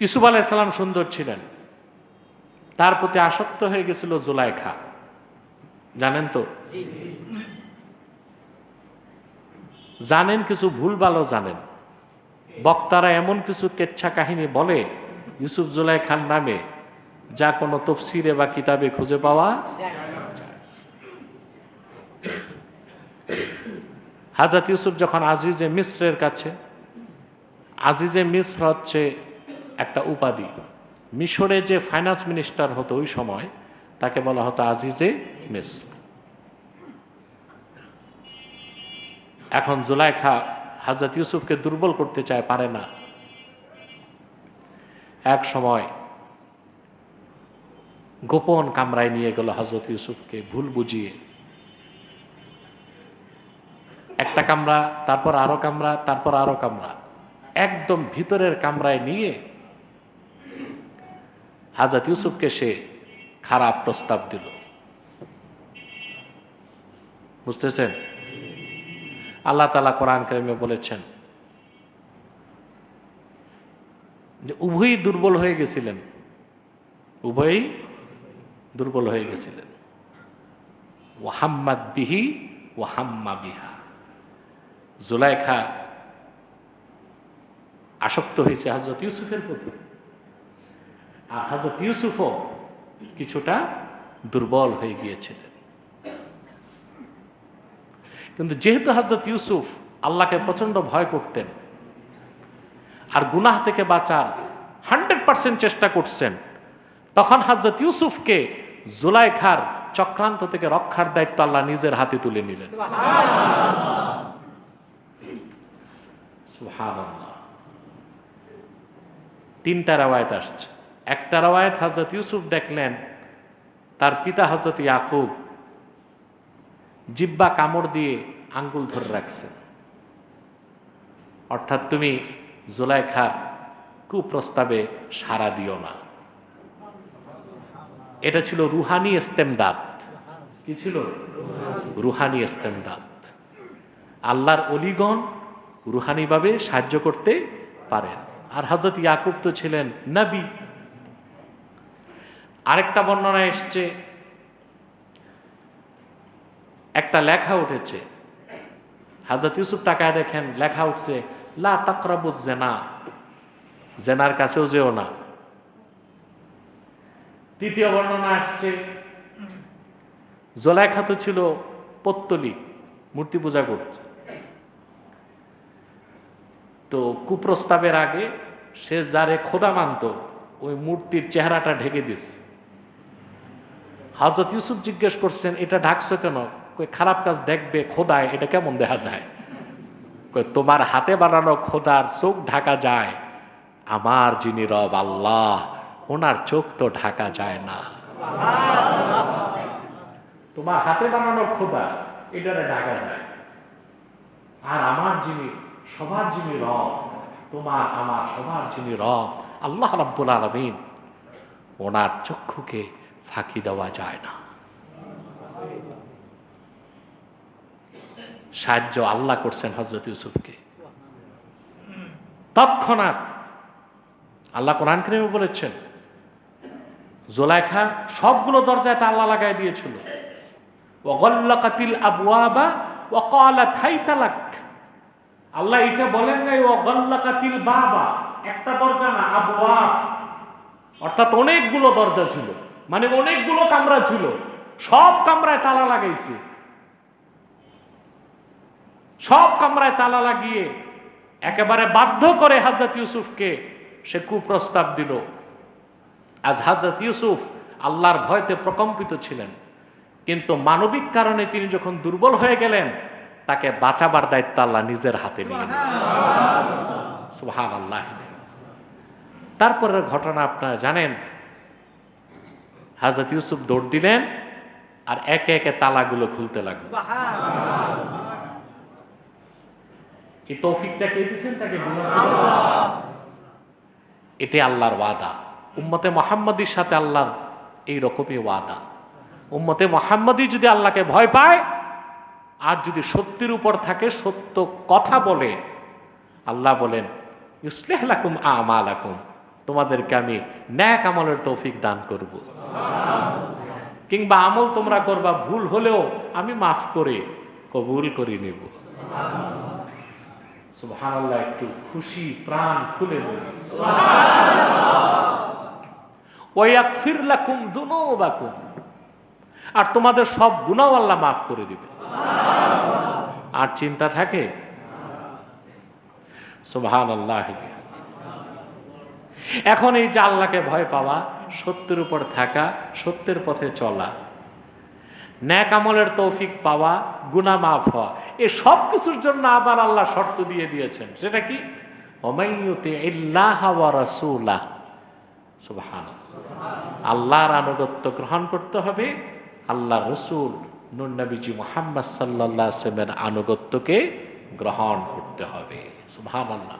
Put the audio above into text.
ইসুফ আলাইসাল্লাম সুন্দর ছিলেন। তার প্রতি আসক্ত হয়ে গেছিল জুলাইখা। জানেন তো? জানেন কিছু ভুল ভালো জানেন। বক্তারা এমন কিছু কেচ্ছা কাহিনী বলে ইউসুফ জুলাই খান নামে যা কোনো তফসিরে বা কিতাবে খুঁজে পাওয়া হাজরত ইউসুফ যখন আজিজে মিশ্রের কাছে আজিজে মিশ্র হচ্ছে একটা উপাধি। মিশরে যে ফাইন্যান্স মিনিস্টার হতো ওই সময়, তাকে বলা হতো আজিজে মিস। এখন জুলাইখা হাজরত ইউসুফকে দুর্বল করতে চায়, পারে না। এক সময় গোপন কামরায় নিয়ে গেল হজরত ইউসুফকে ভুল বুঝিয়ে। একটা কামরা, তারপর আরও কামরা, তারপর আরও কামরা। একদম ভিতরের কামরায় নিয়ে হাজরত ইউসুফকে সে খারাপ প্রস্তাব দিল। বুঝতেছেন? আল্লাহ তালা কোরআন কারিমে বলেছেন যে, উভয়ই দুর্বল হয়ে গেছিলেন। উভয়ই দুর্বল হয়ে গেছিলেন। ওয়াহাম্মাদ বিহি ওয়াহাম্মা বিহা। জুলাইখা আসক্ত হয়েছে হজরত ইউসুফের প্রতি। আর হজরত ইউসুফও কিছুটা দুর্বল হয়ে গিয়েছিলেন। কিন্তু যেহেতু হজরত ইউসুফ আল্লাহকে প্রচণ্ড ভয় করতেন আর গুনাহ থেকে বাঁচার হান্ড্রেড পার্সেন্ট চেষ্টা করছেন, তখন হজরত ইউসুফকে জুলাইখার চক্রান্ত থেকে রক্ষার দায়িত্ব আল্লাহ নিজের হাতে তুলে নিলেন। তিনটা রাওয়ায়ত আসছে। একটা রাওয়ায়ত হজরত ইউসুফ দেখলেন, তার পিতা হজরত ইয়াকুব জিব্বা কামড় দিয়ে আঙ্গুল ধরে রাখছে। অর্থাৎ তুমি জুলাইখার কুপ্রস্তাবে সাড়া দিও না। এটা ছিল রুহানি ইস্তেমদাদ। কি ছিল? রুহানি ইস্তেমদাদ। আল্লাহর অলিগণ রুহানিভাবে সাহায্য করতে পারেন। আর হজরত ইয়াকুব তো ছিলেন নবী। আরেকটা বর্ণনা এসছে। একটা লেখা উঠেছে। হাজরত ইউসুফ টাকায় দেখেন, লেখা উঠছে, লা তাকরাবু জেনা জেনার কাছেও যেও না। তৃতীয় বর্ণনা আসছে, জোলাইখা তো ছিল পত্তলিক মূর্তি পূজা করছে তো কুপ্রস্তাবের আগে সে যারে খোদা মানত, ওই মূর্তির চেহারাটা ঢেকে দিস হজরত ইউসুফ জিজ্ঞেস করছেন, এটা ঢাকছো কেন? কই, খারাপ কাজ দেখবে খোদায়, এটা কেমন দেখা যায়? কই, তোমার হাতে বানানো খোদার চোখ ঢাকা যায়, আমার যিনি রব আল্লাহ, ওনার চোখ তো ঢাকা যায় না। তোমার হাতে বানানো খোদা এটা ঢাকা যায়। আর আমার যিনি, সবার যিনি রব, তোমার আমার সবার যিনি রব, আল্লাহ রাব্বুল আলমিন, ওনার চক্ষুকে ফাঁকি দেওয়া যায় না। সাহায্য আল্লাহ করছেন হজরত ইউসুফকে। তৎক্ষণাৎ আল্লাহ কোরআন করিমে বলেছেন, জোলাইখা সবগুলো দরজায় তা আল্লাহ লাগাই দিয়েছিল। ওগল্লাকাতিল আবওয়াবা ওয়াকালাত হাইতালাক আল্লাহ এটা বলেন নাই ওগল্লাকাতিল বাবা। একটা দরজা না, আবওয়াব। অর্থাৎ অনেকগুলো দরজা ছিল। মানে অনেকগুলো কামরা ছিল। সব কামরায় তালা লাগাইছে। সব কামরায় তালা লাগিয়ে একেবারে বাধ্য করে হাজরত ইউসুফকে সে কুপ্রস্তাব দিল। আজ হাজরত ইউসুফ আল্লাহর ভয়তে প্রকম্পিত ছিলেন। কিন্তু মানবিক কারণে তিনি যখন দুর্বল হয়ে গেলেন, তাকে বাঁচাবার দায়িত্ব আল্লাহ নিজের হাতে নিয়ে তারপরের ঘটনা আপনারা জানেন হাজরত ইউসুফ দৌড় দিলেন আর একে একে তালাগুলো খুলতে লাগল। এই তৌফিকটা কে দিয়েছেন তাকে এটি আল্লাহর ওয়াদা। উম্মতে মোহাম্মদীর সাথে আল্লাহর এই রকমই ওয়াদা। উম্মতে মোহাম্মদী যদি আল্লাহকে ভয় পায় আর যদি সত্যের উপর থাকে সত্য কথা বলে আল্লাহ বলেন ইসলেহ লাকুম আমালাকুম। তোমাদেরকে আমি ন্যাক আমলের তৌফিক দান করব। কিংবা আমল তোমরা করবা, ভুল হলেও আমি মাফ করে, কবুল করে নেব। সুবহানাল্লাহ, একটু খুশি প্রাণ খুলে বলি। ওয়াকফির লাকুম দুনুবাকুম। আর তোমাদের সব গুনাহ আল্লাহ মাফ করে দিবে আর চিন্তা থাকে? সুবহানাল্লাহ। এখন এই যে আল্লাহকে ভয় পাওয়া, সত্যের উপর থাকা, সত্যের পথে চলা, ন্যাক আমলের তৌফিক পাওয়া গুনা মাফ হওয়া, এ সব কিছুর জন্য আবার আল্লাহ শর্ত দিয়ে দিয়েছেন। সেটা কি? আল্লাহর আনুগত্য গ্রহণ করতে হবে। আল্লাহ রসুল নুরনবীজি মোহাম্মদ সাল্লাহ আসলামের আনুগত্যকে গ্রহণ করতে হবে। সুবহান আল্লাহ